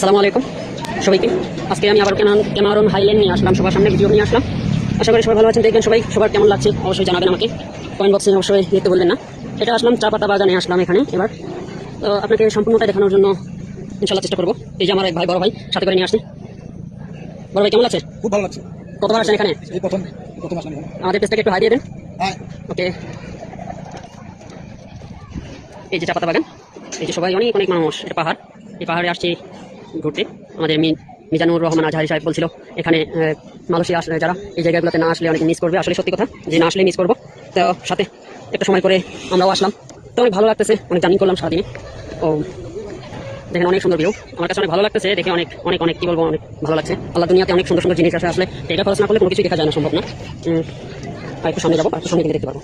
আসসালামু আলাইকুম সবাইকে। আজকে আমি আবার কেন ক্যামারন হাইল্যান্ড নিয়ে আসলাম সবার সামনে ভিডিও নিয়ে আসলাম। আশা করি সবাই ভালো আছেন দেখবেন সবাই সবার কেমন লাগছে? অবশ্যই জানাবেন আমাকে। কমেন্ট বক্সে অবশ্যই দেখতে বলবেন না। এটা আসলাম চা পাতা বাগানে আসলাম এখানে এবার। তো আপনাকে সম্পূর্ণটা দেখানোর জন্য ইনশাল্লাহ চেষ্টা করব। এই যে আমার এক ভাই বড় ভাই সাথে করে নিয়ে আসছে বড় ভাই কেমন লাগছে? খুব ভালো লাগছে। কতবার আসছেন এখানে? এই প্রথম প্রথম আসলাম এখানে। আমাদের পেজটাকে একটু হাই দিয়ে দেন। হ্যাঁ। ওকে। এই যে চা পাতা বাগান। এই যে সবাই অনেক অনেক মানুষ এটা পাহাড়। এই পাহাড়ে আসছে ঘুরতে। আমাদের মিজানুর রহমান আজহারি সাহেব বলছিল, এখানে মালয়েশিয়া আসলে যারা এই জায়গাগুলোতে না আসলে অনেক মিস করবে। আসলে সত্যি কথা, যে না আসলে মিস করব। তো সাথে একটা সময় করে আমরাও আসলাম। তো অনেক ভালো লাগতেছে, অনেক জার্নি করলাম সারাদিনে। ও, দেখেন অনেক সুন্দর ভিউ আমার কাছে অনেক ভালো লাগতেছে, দেখে অনেক অনেক অনেক কি বলব, অনেক ভালো লাগছে। আল্লাহ দুনিয়াতে অনেক সুন্দর সুন্দর জিনিস আসে আসলে। এটা খরচ না করলে কোনো কিছু দেখা যায় না, সম্ভব না। আর একটু সামনে যাব, আর একটু সামনে দেখতে পারব।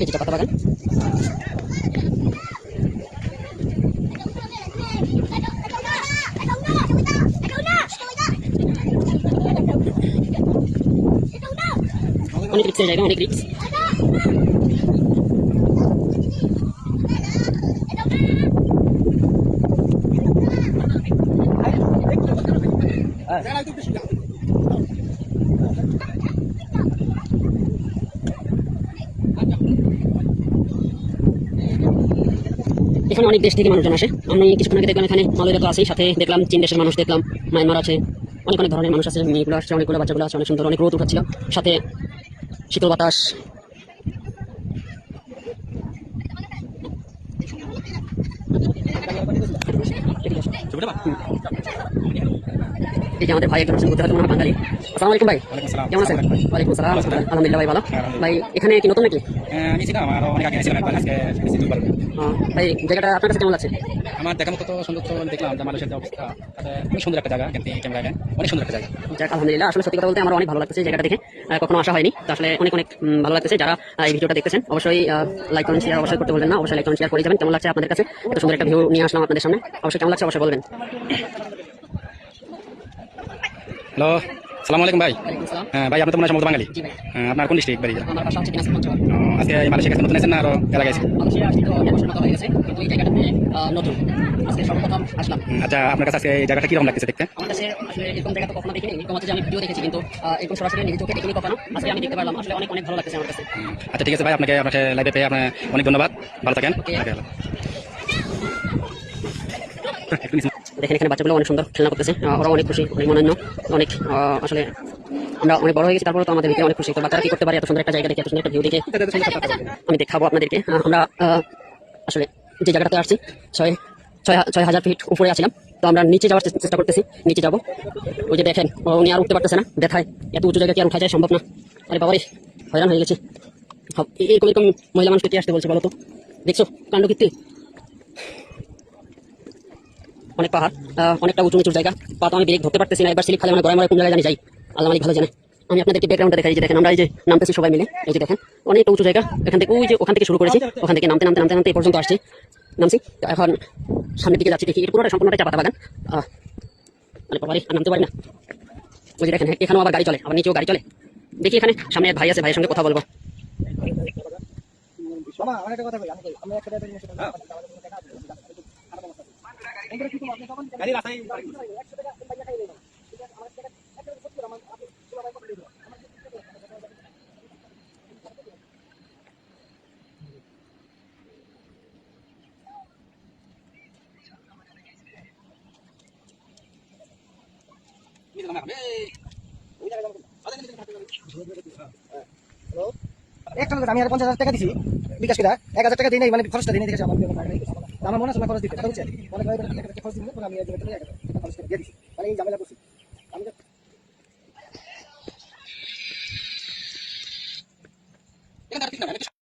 এই যে পাতা বাগান। অনেক রিক্সের জায়গা অনেক রিক্স এখানে অনেক দেশ থেকে মানুষজন আসে। আমি কিছুক্ষণ আগে দেখলাম এখানে মালয়েশিয়া তো আছেই সাথে দেখলাম চীন দেশের মানুষ, দেখলাম মায়ানমার আছে, অনেক অনেক ধরনের মানুষ আছে, মেয়েগুলো আসছে, অনেকগুলো বাচ্চাগুলো আছে, অনেক সুন্দর, অনেক রোদ উঠাচ্ছিল। সাথে শীতল বাতাস। আমাদের ভাই বাঙালি। আসসালামু আলাইকুম ভাই। কেমন আছেন? ওয়ালাইকুম আসসালাম। আলহামদুলিল্লাহ ভাই ভালো। ভাই এখানে কি নতুন নাকি? হ্যাঁ, আমি ছিলাম আরও অনেক আগে ছিলাম একবার। আজকে দুবার। ভাই জায়গাটা আপনার কাছে কেমন লাগছে? আমার দেখার মতো সুন্দর তো দেখলাম যে মানুষের অবস্থা অনেক সুন্দর একটা জায়গা কিন্তু ক্যামেরা অনেক সুন্দর একটা জায়গা। যাক আলহামদুলিল্লাহ আসলে সত্যি কথা বলতে আমার অনেক ভালো লাগতেছে এই জায়গাটা দেখে। কখনো আসা হয়নি তো আসলে অনেক অনেক ভালো লাগতেছে। যারা এই ভিডিওটা দেখতেছেন অবশ্যই লাইক করেন শেয়ার অবশ্যই করতে বলবেন না। অবশ্যই লাইক করেন শেয়ার করে যাবেন। কেমন লাগছে আপনাদের কাছে? এত সুন্দর একটা ভিউ নিয়ে আসলাম আপনাদের সামনে। অবশ্যই কেমন লাগছে অবশ্যই বলবেন। হ্যালো সালাম আলাইকুম ভাই হ্যাঁ ভাই আপনি তো মনে হয় বাঙালি। হ্যাঁ, আপনার কোন ডিস্ট্রিক্ট বাড়ি? আজকে মালয়েশিয়া কাছে নতুন আছেন না আরও? এলাকায় আছে নতুন। আজকে সর্বপ্রথম আসলাম। আচ্ছা আপনার কাছে আজকে এই জায়গাটা কীরকম লাগতেছে দেখতে? আমার কাছে আসলে এরকম জায়গা তো কখনো দেখিনি এরকম হচ্ছে যে আমি ভিডিও দেখেছি কিন্তু আহ, এরকম সরাসরি নিজে চোখে দেখিনি কখনো। আজকে আমি দেখতে পারলাম আসলে অনেক অনেক ভালো লাগতেছে আমার কাছে। আচ্ছা ঠিক আছে ভাই আপনাকে আপনাকে লাইভে পেয়ে আপনার অনেক ধন্যবাদ। ভালো থাকেন। একটু দেখেন এখানে বাচ্চাগুলো অনেক সুন্দর খেলনা করতেছে। ওরা অনেক খুশি, অনেক মনোন্য অনেক আসলে আমরা অনেক বড় হয়ে গেছি তারপরে তো আমাদের অনেক খুশি। তো বাচ্চারা কি করতে পারে? এত সুন্দর একটা জায়গা দেখে, এত সুন্দর একটা ভিউ দেখে? আমি দেখাবো আপনাদেরকে। আমরা আসলে যে জায়গাটাতে আসছি, ছয় ছয় হাজার ফিট উপরে আছিলাম। তো আমরা নিচে যাওয়ার চেষ্টা- করতেছি, নিচে যাব। ওই যে দেখেন উনি আর উঠতে পারতেছে না, দেখায়। এত উঁচু জায়গা কি আর উঠা যায়? সম্ভব না। আরে বাবারে, হয়রান হয়ে গেছে। এরকম এরকম মহিলা মানুষকে কি আসতে বলছে বলো তো? দেখছ? কাণ্ড কীর্তি? অনেক পাহাড় অনেকটা উঁচু নিচুর জায়গা, পা আমি ব্রেক ধরতে পারতেছি না এবার স্লিপ খালে মানে কোন জায়গায় জানি যাই। আল্লাহ মালিক ভালো জানে। আমি আপনাদেরকে ব্যাকগ্রাউন্ডটা দেখাই যে দেখেন, আমরা এই যে নামতেছি সবাই মিলে, এই যে দেখেন, অনেকটা উঁচু জায়গা, এখান থেকে ওই যে ওখান থেকে শুরু করেছি, ওখান থেকে নামতে নামতে নামতে নামতে এই পর্যন্ত আসছি, নামছি। এখন সামনের দিকে যাচ্ছি, দেখি এর পুরোটা সম্পূর্ণটা চা পাতা বাগান মানে বাবারে আর নামতে পারি না। ওই যে দেখেন এখানেও আবার গাড়ি চলে, আবার নিচেও গাড়ি চলে। দেখি এখানে, সামনে এক ভাই আছে, ভাইয়ের সঙ্গে কথা বলব মামা, আমার একটা কথা কই, আমি কই, আমি একটা কথা বলি, সেটা- গাড়ি রাস্তায়- একটা লোক আমি আর পঞ্চাশ হাজার টাকা দিছি। বিকাশ কিনা এক হাজার টাকা দিই নাই মানে খরচটা দিই নাই, দেখেছি? আমার। আমার মনে হয় না খরচ দিতে কথা বুঝছেন? হাজার টাকা খরচ দিতে আমি দিয়ে দিচ্ছি মানে এই ঝামেলা করছি।